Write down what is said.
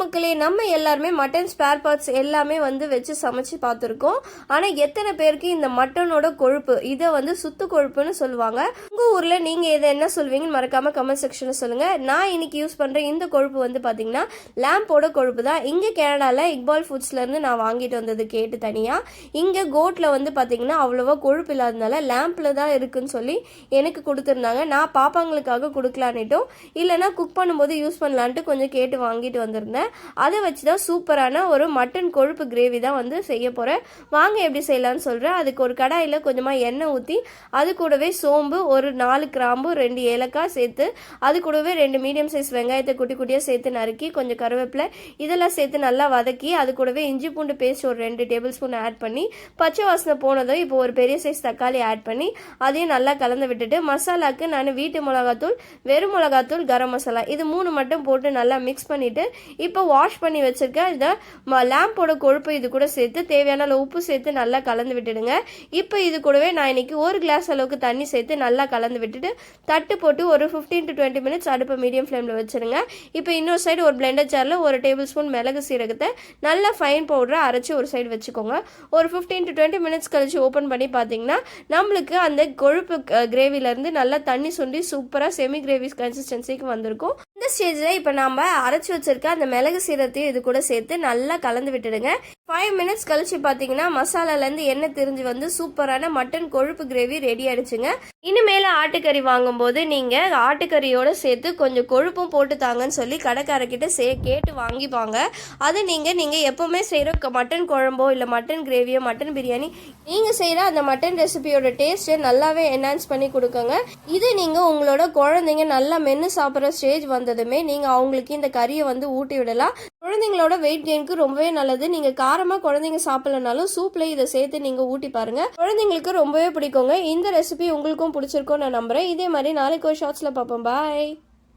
மக்களே நம்ம எல்லாருமே மட்டன் ஸ்பேர் பார்ட்ஸ் எல்லாமே வந்து வச்சு சமைச்சு பார்த்துருக்கோம். ஆனால் எத்தனை பேருக்கு இந்த மட்டனோட கொழுப்பு இதை வந்து சுத்து கொழுப்புன்னு சொல்லுவாங்க. உங்கள் ஊரில் நீங்கள் இதை என்ன சொல்வீங்கன்னு மறக்காம கமெண்ட் செக்ஷனில் சொல்லுங்கள் நான் இன்னைக்கு யூஸ் பண்ணுற இந்த கொழுப்பு வந்து பார்த்தீங்கன்னா லேம்போட கொழுப்பு தான். இங்கே கேனடாவில் இக்பால் ஃபுட்ஸ்லேருந்து நான் வாங்கிட்டு வந்தது கேட்டு தனியாக இங்கே கோட்டில் வந்து பார்த்தீங்கன்னா அவ்வளோவா கொழுப்பு இல்லாதனால லேம்பில் தான் இருக்குன்னு சொல்லி எனக்கு கொடுத்துருந்தாங்க. நான் பாப்பாங்களுக்காக கொடுக்கலான்னுட்டும். இல்லைன்னா குக் பண்ணும்போது யூஸ் பண்ணலான்ட்டு கொஞ்சம் கேட்டு வாங்கிட்டு வந்திருந்தேன். அதை வச்சு தான் சூப்பரான ஒரு மட்டன் கொழுப்பு கிரேவி தான் வந்து செய்ய போகிறேன் வாங்க எப்படி செய்யலாம்னு சொல்கிறேன் அதுக்கு ஒரு கடாயில் கொஞ்சமாக எண்ணெய் ஊற்றி அது கூடவே சோம்பு ஒரு நாலு கிராம்பு ரெண்டு ஏலக்காய் சேர்த்து அது கூடவே ரெண்டு மீடியம் சைஸ் வெங்காயத்தை குட்டி குட்டியாக சேர்த்து நறுக்கி கொஞ்சம் கருவேப்பிலை இதெல்லாம் சேர்த்து நல்லா வதக்கி அது கூடவே இஞ்சி பூண்டு பேஸ்ட் ஒரு ரெண்டு டேபிள் ஸ்பூன் ஆட் பண்ணி பச்சை வாசனை போனதும் இப்போ ஒரு பெரிய சைஸ் தக்காளி ஆட் பண்ணி அதையும் நல்லா கலந்து விட்டுட்டு மசாலாக்கு நான் வீட்டு மிளகாத்தூள் வெறும் மிளகாத்தூள் கரம் மசாலா இது மூணு மட்டும் போட்டு நல்லா மிக்ஸ் பண்ணிட்டு இப்போ இப்போ வாஷ் பண்ணி வச்சுருக்கேன் இந்த லேம்போட கொழுப்பு இது கூட சேர்த்து தேவையான அளவு உப்பு சேர்த்து நல்லா கலந்து விட்டுடுங்க. இப்போ இது கூடவே நான் இன்னைக்கு ஒரு கிளாஸ் அளவுக்கு தண்ணி சேர்த்து நல்லா கலந்து விட்டுட்டு தட்டு போட்டு ஒரு 15 டு டுவெண்ட்டி மினிட்ஸ் அடுப்பை மீடியம் ஃப்ளேமில் வச்சிருங்க. இப்போ இன்னொரு சைடு ஒரு பிளெண்டர் ஜாரில் ஒரு டேபிள் ஸ்பூன் மிளகு சீரகத்தை நல்லா ஃபைன் பவுடரை அரைச்சி ஒரு சைடு வச்சுக்கோங்க. ஒரு 15 டு டுவெண்ட்டி மினிட்ஸ் கழிச்சு ஓப்பன் பண்ணி பார்த்தீங்கன்னா நம்மளுக்கு அந்த கொழுப்பு கிரேவிலேருந்து நல்லா தண்ணி சுண்டி சூப்பராக செமி கிரேவி கன்சிஸ்டன்சிக்கு வந்திருக்கும். இந்த ஸ்டேஜில் இப்போ நம்ம அரைச்சி வச்சுருக்க அந்த மிளகு சீரகத்தையும் இது கூட சேர்த்து நல்லா கலந்து விட்டுடுங்க. ஃபைவ் மினிட்ஸ் கழிச்சு பார்த்தீங்கன்னா மசாலாலேருந்து எண்ணெய் திரிஞ்சு வந்து சூப்பரான மட்டன் கொழுப்பு கிரேவி ரெடி ஆயிடுச்சுங்க. இனிமேல் ஆட்டுக்கறி வாங்கும்போது நீங்கள் ஆட்டுக்கறியோடு சேர்த்து கொஞ்சம் கொழுப்பும் போட்டு தாங்கன்னு சொல்லி கடைக்காரர்கிட்ட சே கேட்டு வாங்கிப்பாங்க. அது நீங்கள் நீங்கள் எப்போவுமே செய்கிற மட்டன் குழம்போ இல்லை மட்டன் கிரேவியோ மட்டன் பிரியாணி நீங்கள் செய்கிற அந்த மட்டன் ரெசிபியோட டேஸ்ட்டை நல்லாவே என்ஹான்ஸ் பண்ணி கொடுக்குங்க. இது நீங்கள் உங்களோட குழந்தைங்க நல்லா மென்று சாப்பிட்ற ஸ்டேஜ் வந்ததுமே நீங்கள் அவங்களுக்கு இந்த கறியை வந்து ஊட்டி விடலாம். குழந்தைங்களோட வெயிட் கெயினுக்கு ரொம்பவே நல்லது. நீங்கள் காரமாக குழந்தைங்க சாப்பிடலனாலும் சூப்பில் இதை சேர்த்து நீங்கள் ஊட்டி பாருங்க. குழந்தைங்களுக்கு ரொம்பவே பிடிக்குங்க. இந்த ரெசிபி உங்களுக்கும் பிடிச்சிருக்கும் நான் நம்புறேன். இதே மாதிரி நாளைக்கு ஒரு ஷார்ட்ஸில் பார்ப்போம். பாய்